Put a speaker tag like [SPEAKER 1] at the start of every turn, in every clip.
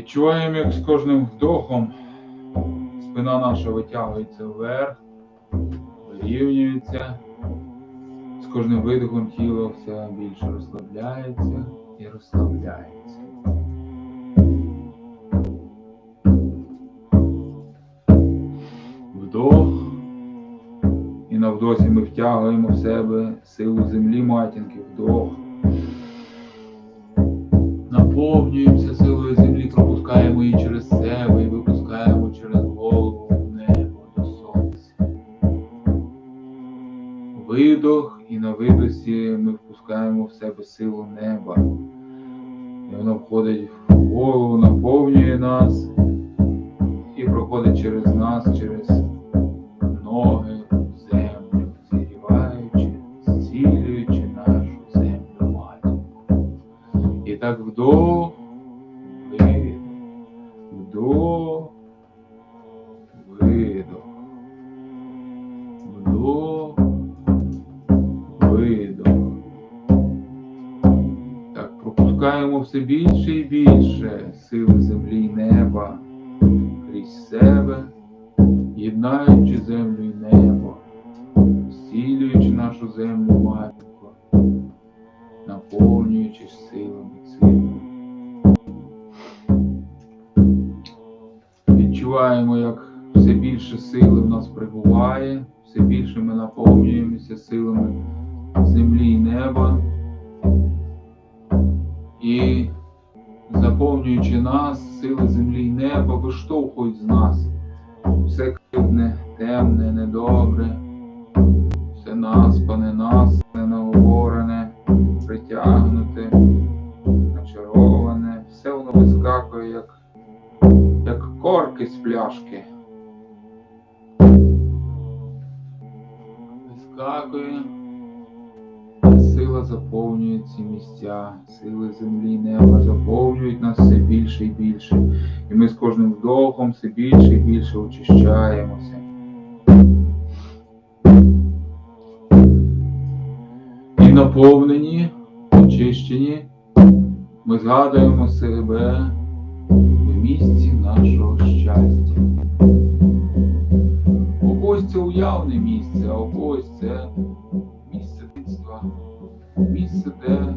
[SPEAKER 1] Відчуваємо, як з кожним вдохом спина наша витягується вверх, вирівнюється. З кожним видихом тіло все більше розслабляється і розслабляється. Вдох. І на вдосі ми втягуємо в себе силу землі матінки. Вдох. Наповнюємося Видох, і на видосі ми впускаємо в себе силу неба. І воно входить в голову, наповнює нас і проходить через нас, єднаючи землю і небо, зцілюючи нашу землю матінку, наповнюючись силами цими. Відчуваємо, як все більше сили в нас прибуває, все більше ми наповнюємося силами землі і неба. І заповнюючи нас, сили землі і неба виштовхують з нас Вискакує. Сила заповнює ці місця, сили землі неба заповнюють нас все більше і більше. І ми з кожним вдохом все більше і більше очищаємося. І наповнені, очищені, ми згадуємо себе в місці нашого щастя. Уявне місце, а у когось це місце дитинства, місце, де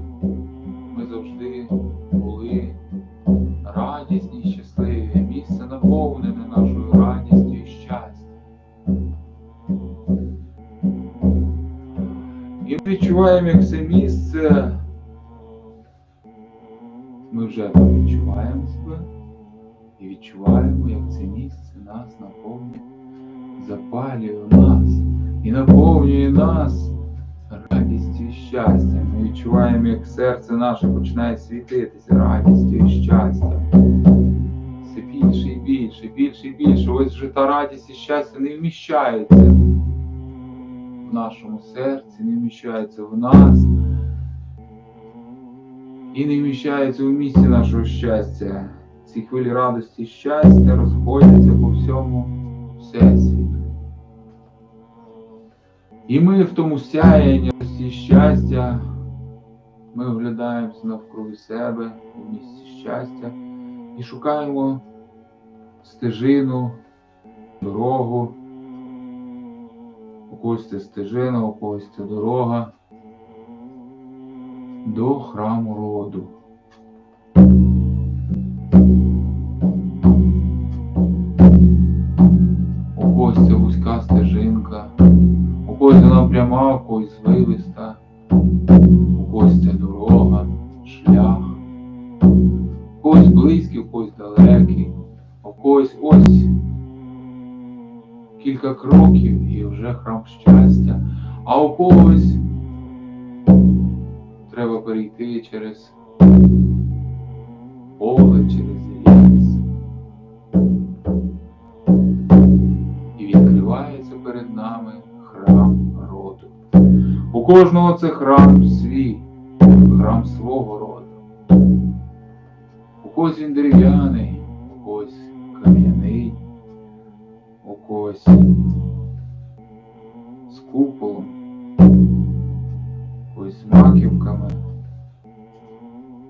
[SPEAKER 1] ми завжди були радісні, і щасливі, місце наповнене нашою радістю і щастям. І ми відчуваємо, як це місце. Ми вже відчуваємо себе і відчуваємо, як це місце нас наповнює, запалює нас і наповнює нас радістю і щастям. Ми відчуваємо, як серце наше починає світитися радістю і щастям. Все більше і більше, більше і більше. Ось вже та радість і щастя не вміщається в нашому серці, не вміщається в нас. І не вміщається у місці нашого щастя. Ці хвилі радості і щастя розходяться по всьому всесвіту. І ми в тому сяянні і щастя, ми оглядаємося навкруги себе у місці щастя і шукаємо стежину, дорогу. У когось це стежина, у когось це дорога до храму роду. Пряма, когось звивиста, у когось це дорога, шлях, когось близький, когось далекий, у когось ось. Кілька кроків і вже храм щастя, а у когось треба перейти через кожного це храм свій, храм свого роду. У когось він дерев'яний, у когось кам'яний, у когось з куполом, у когось з маківками,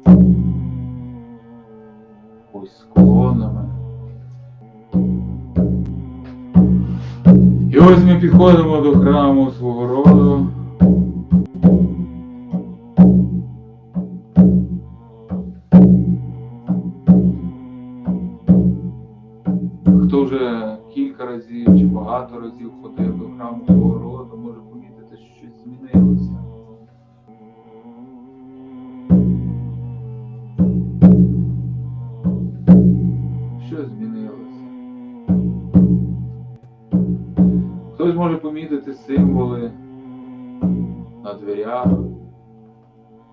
[SPEAKER 1] у когось з колонами. І ось ми підходимо до храму свого роду. Помітити символи на дверях,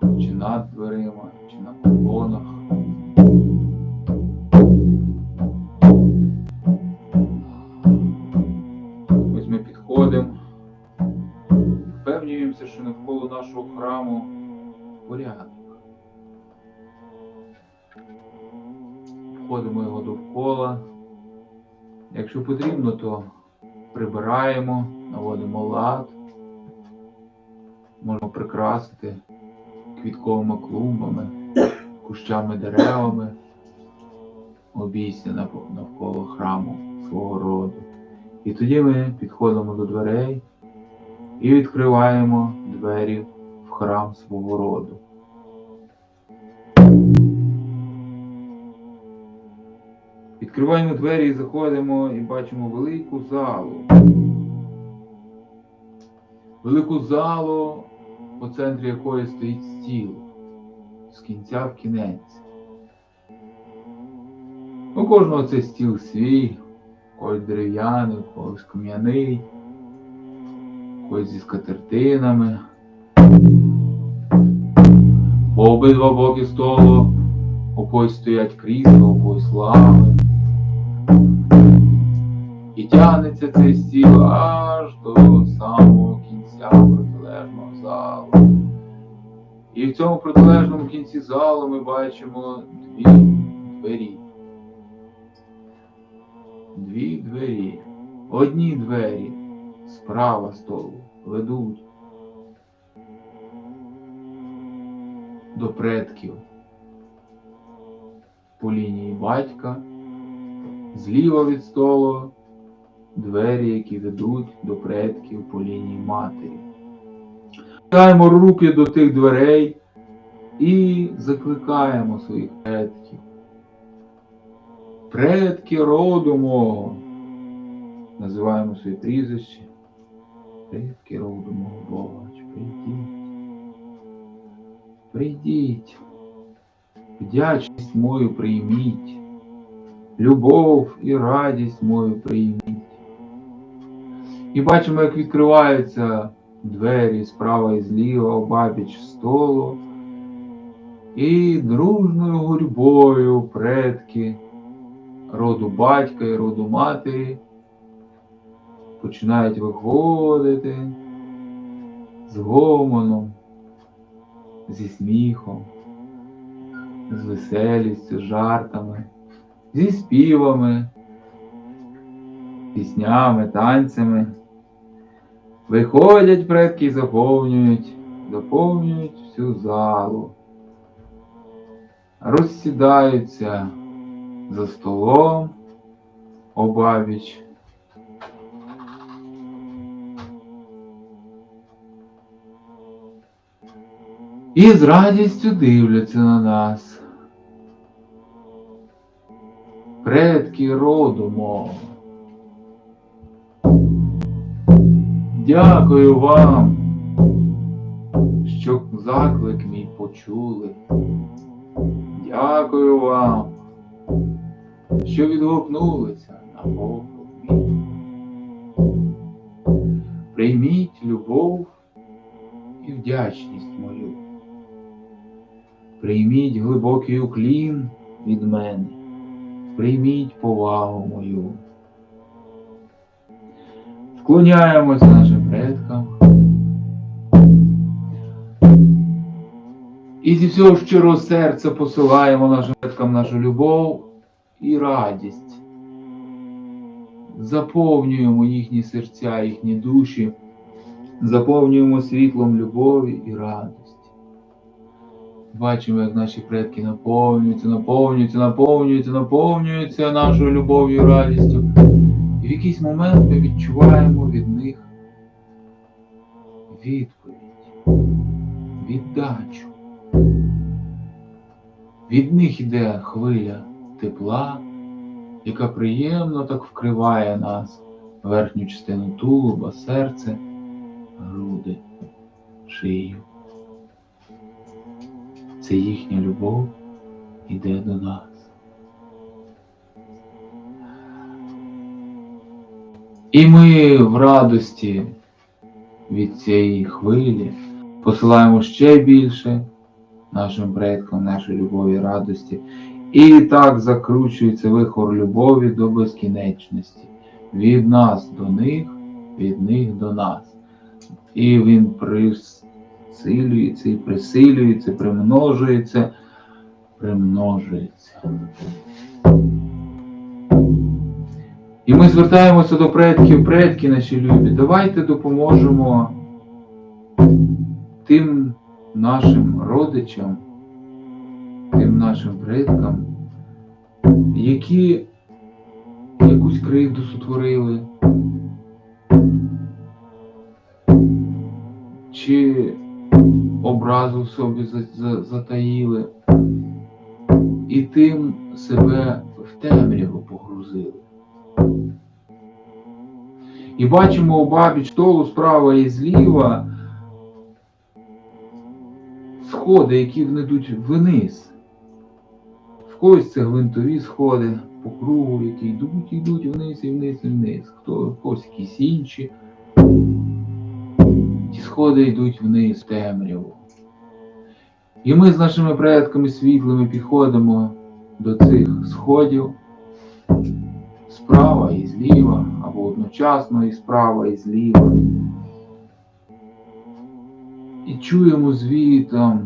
[SPEAKER 1] чи над дверима, чи на балконах. Ось ми підходимо, впевнюємося, що навколо нашого храму порядок. Входимо його довкола. Якщо потрібно, то прибираємо, наводимо лад. Можемо прикрасити квітковими клумбами, кущами деревами, обійся навколо храму свого роду. І тоді ми підходимо до дверей і відкриваємо двері в храм свого роду. Відкриваємо двері і заходимо і бачимо велику залу. Велику залу, по центрі якої стоїть стіл з кінця в кінець. У кожного цей стіл свій, у когось дерев'яний, когось кам'яний, у когось зі скатертинами. По обидва боки столу у когось стоять крісла, у когось лави. І тягнеться цей стіл аж до самого кінця протилежного залу. І в цьому протилежному кінці залу ми бачимо дві двері. Дві двері. Одні двері справа столу ведуть до предків по лінії батька, зліва від столу двері, які ведуть до предків по лінії матері. Даємо руки до тих дверей і закликаємо своїх предків. Предки роду мого. Називаємо своє прізвище. Предки роду мого Бога. Прийдіть. Прийдіть. Вдячність мою прийміть. Любов і радість мою прийміть. І бачимо, як відкриваються двері справа і зліва, обабіч столу. І дружною гурьбою предки роду батька і роду матері починають виходити з гомоном, зі сміхом, з веселістю, жартами, зі співами, піснями, танцями. Виходять предки і заповнюють, заповнюють всю залу. Розсідаються за столом обабіч. І з радістю дивляться на нас. Предки роду Дякую вам, що заклик мій почули. Дякую вам, що відгукнулися на мій. Прийміть любов і вдячність мою. Прийміть глибокий уклін від мене. Прийміть повагу мою. Вклоняємося нашим предкам. І зі всього щирого серця посилаємо нашим предкам нашу любов і радість. Заповнюємо їхні серця, їхні душі, заповнюємо світлом любові і радості. Бачимо, як наші предки наповнюються, наповнюються, наповнюються, наповнюються нашою любов'ю і радістю. В якийсь момент ми відчуваємо від них відповідь, віддачу. Від них іде хвиля тепла, яка приємно так вкриває нас, верхню частину тулуба, серце, груди, шию. Це їхня любов іде до нас. І ми в радості від цієї хвилі посилаємо ще більше нашим предкам, нашої любові, радості. І так закручується вихор любові до безкінечності. Від нас до них, від них до нас. І він присилюється і присилюється, примножується, примножується. І ми звертаємося до предків, предки наші любі. Давайте допоможемо тим нашим родичам, тим нашим предкам, які якусь кривду сотворили, чи образу в собі за- за- затаїли, і тим себе в темряву погрузили. І бачимо обабіч столу справа і зліва сходи, які ведуть вниз. В когось це гвинтові сходи по кругу, які йдуть, йдуть вниз і вниз і вниз. Хто в когось якісь інші. Ті сходи йдуть вниз темряву. І ми з нашими предками світлими підходимо до цих сходів справа і зліва, або одночасно і справа і зліва. І чуємо звітом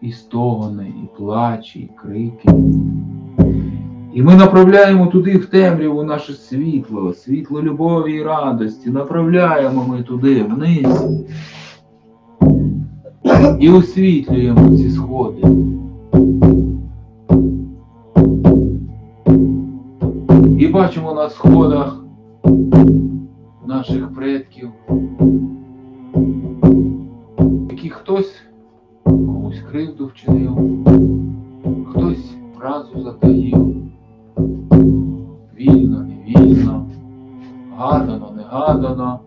[SPEAKER 1] і стогони, і плачі, і крики. І ми направляємо туди в темряву наше світло, світло любові і радості. Направляємо ми туди вниз. І освітлюємо ці сходи. Бачимо на сходах наших предків, які хтось комусь кривду вчинив, хтось фразу затаїв, вільно, невільно, гадано, негадано.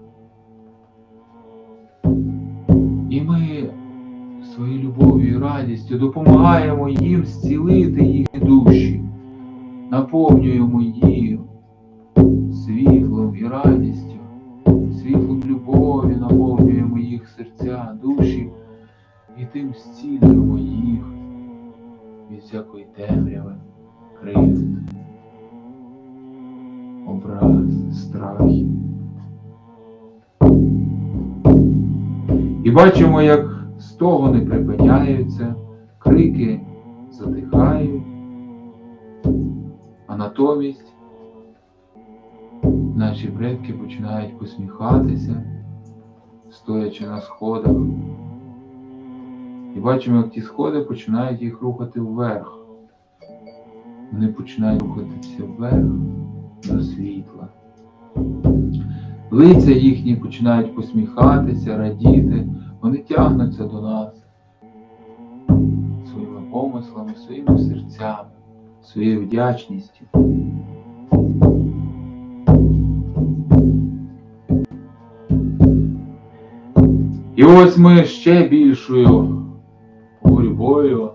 [SPEAKER 1] І ми своєю любов'ю і радістю допомагаємо їм зцілити їхні душі наповнюємо її їх серця, душі і тим зцілюємо їх від всякої темряви, кривд, образ, страхів. І бачимо, як стогони припиняються, крики затихають. А натомість наші предки починають посміхатися, стоячи на сходах. І бачимо, як ті сходи починають їх рухати вверх. Вони починають рухатися вверх до світла. Лиця їхні починають посміхатися, радіти, вони тягнуться до нас своїми помислами, своїми серцями своєю вдячністю. І ось ми ще більшою гурьбою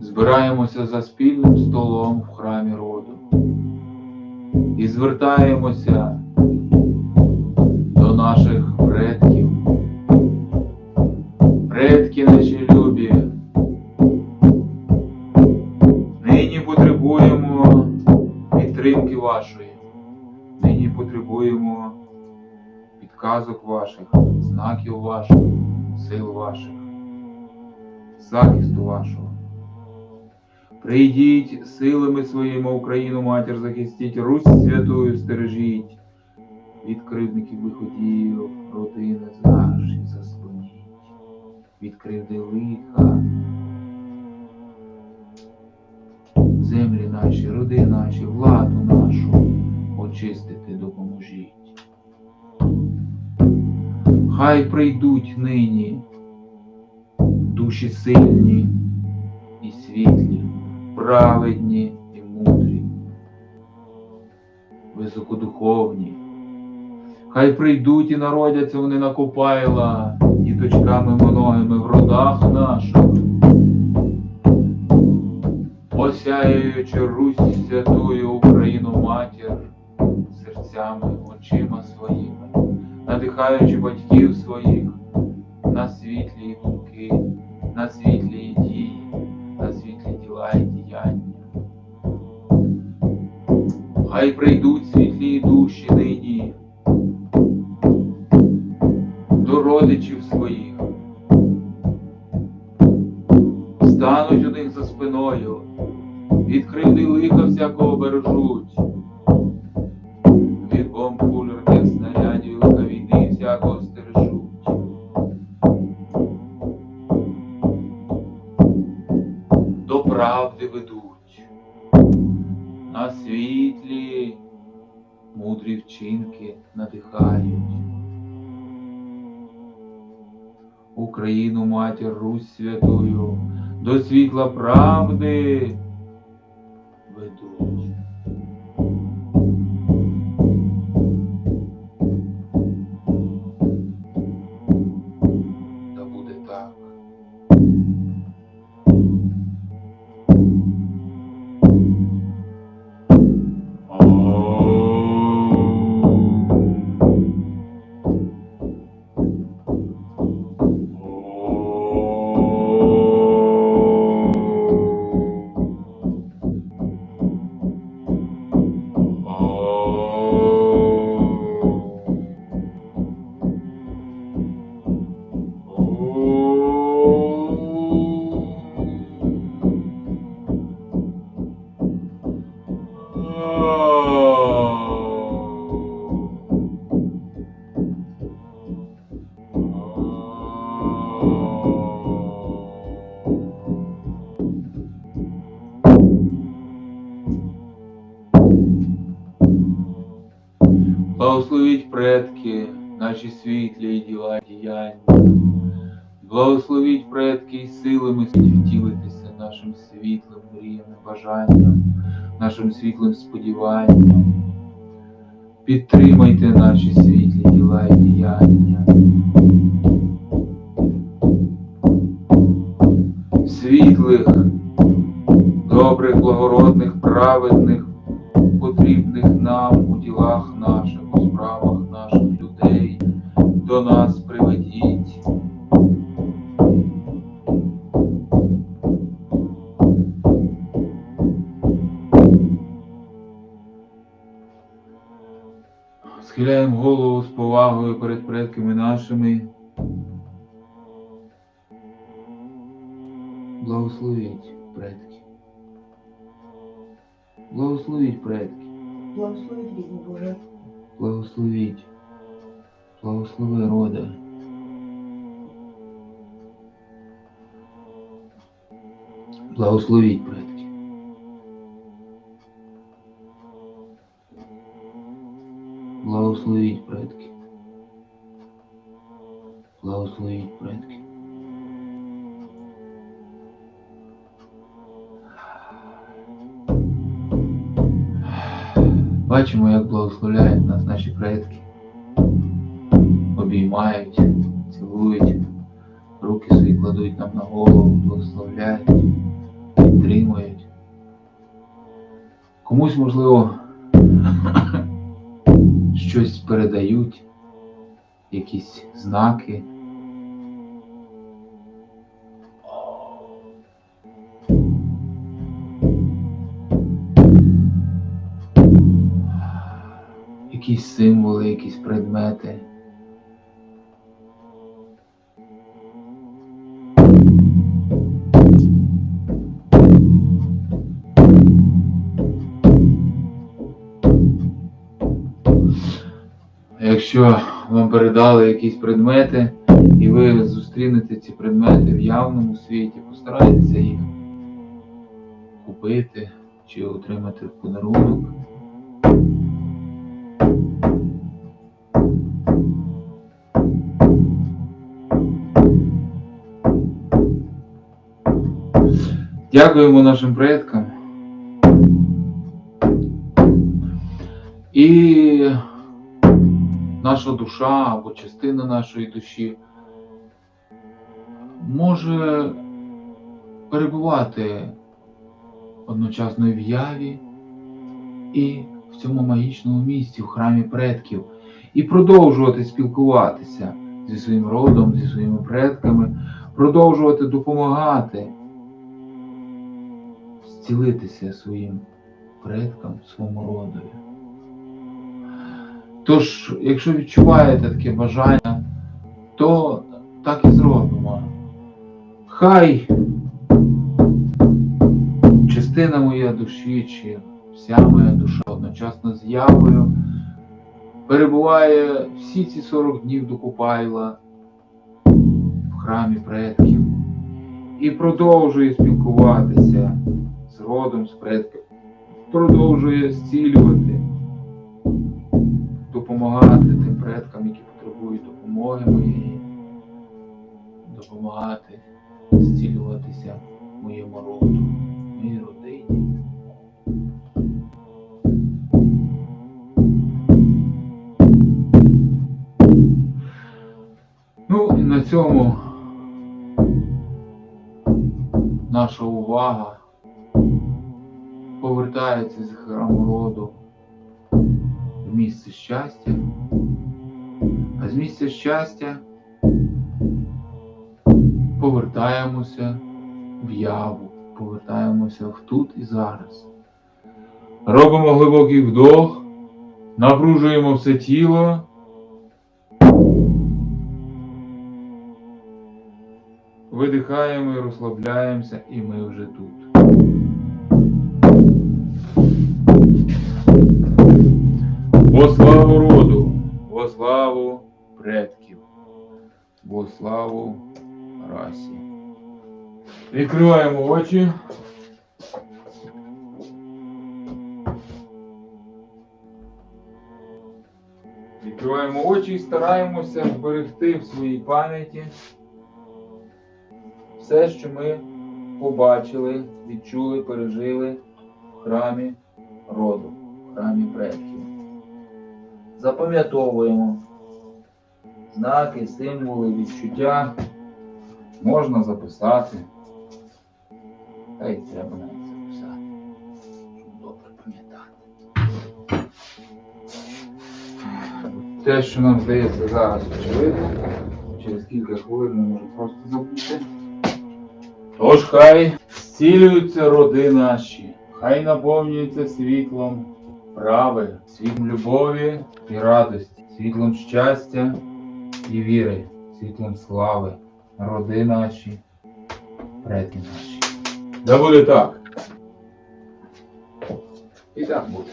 [SPEAKER 1] збираємося за спільним столом в храмі роду і звертаємося до наших предків. Предки підказок ваших, знаків ваших, сил ваших, захисту вашого. Прийдіть силами своїми Україну, матір, захистіть, Русь святою стережіть, від кривдників виходів, родини наші заслоніть, від кривди лиха. землі наші, роди наші, владу нашу очистити допоможіть. Хай прийдуть нині душі сильні і світлі, праведні і мудрі, високодуховні. Хай прийдуть і народяться вони на Копайла, діточками многими в родах наших. Осяяючи Русь святую Україну матір серцями, очима своїми, надихаючи батьків своїх на світлі думки, на світлі дії, на світлі діла і діяння. Хай прийдуть світлі душі нині до родичів своїх, стануть у них за спиною, від кривди лиха всякого бережуть, мудрі вчинки надихають. Україну матір Русь святую до світла правди ведуть. Світлі діла діяння. Благословіть предки і силами втілитися нашим світлим мріям бажанням, нашим світлим сподіванням. Підтримайте наші світлі діла і діяння. Світлих, добрих, благородних, праведних, потрібних нам у ділах голову з повагою перед предками нашими. Благословіть предки. Благословіть предки.
[SPEAKER 2] Благословить різні Боже.
[SPEAKER 1] Благословіть. Благослови рода. Благословіть предки. Благословіть предки. Благословіть предки. Бачимо, як благословляють нас наші предки. Обіймають, цілують, руки свої кладуть нам на голову, благословляють, підтримують. Комусь, можливо, щось передають, якісь знаки. Якісь символи, якісь предмети. Якщо вам передали якісь предмети, і ви зустрінете ці предмети в явному світі, постарайтеся їх купити, чи отримати в подарунок. Дякуємо нашим предкам. І наша душа або частина нашої душі може перебувати одночасно в яві, і в цьому магічному місці, в храмі предків, і продовжувати спілкуватися зі своїм родом, зі своїми предками, продовжувати допомагати зцілитися своїм предкам, своєму родові. Тож, якщо відчуваєте таке бажання, то так і зробимо. Хай частина моя душі, чи вся моя душа одночасно з явою перебуває всі ці 40 днів до Купайла в храмі предків і продовжує спілкуватися з родом, з предками, продовжує зцілювати, допомагати тим предкам, які потребують допомоги моєї, допомагати зцілюватися моєму роду, моїй родині. Ну і на цьому наша увага повертається з храму роду місце щастя, а з місця щастя повертаємося в яву, повертаємося в тут і зараз. Робимо глибокий вдох, напружуємо все тіло. Видихаємо і розслабляємося, і ми вже тут. Во славу роду, во славу предків, во славу расі. Відкриваємо очі. Відкриваємо очі і стараємося зберегти в своїй пам'яті все, що ми побачили, відчули, пережили в храмі роду, в храмі предків. Запам'ятовуємо знаки, символи, відчуття можна записати. Та й треба навіть записати, щоб добре пам'ятати. Те, що нам здається зараз очевидно, через кілька хвилин ми можемо просто забути. Тож хай зцілюються роди наші, хай наповнюються світлом прави, світлом любові і радості, світлом щастя і віри, світлом слави, роди наші, предки наші. Да буде так. І так буде.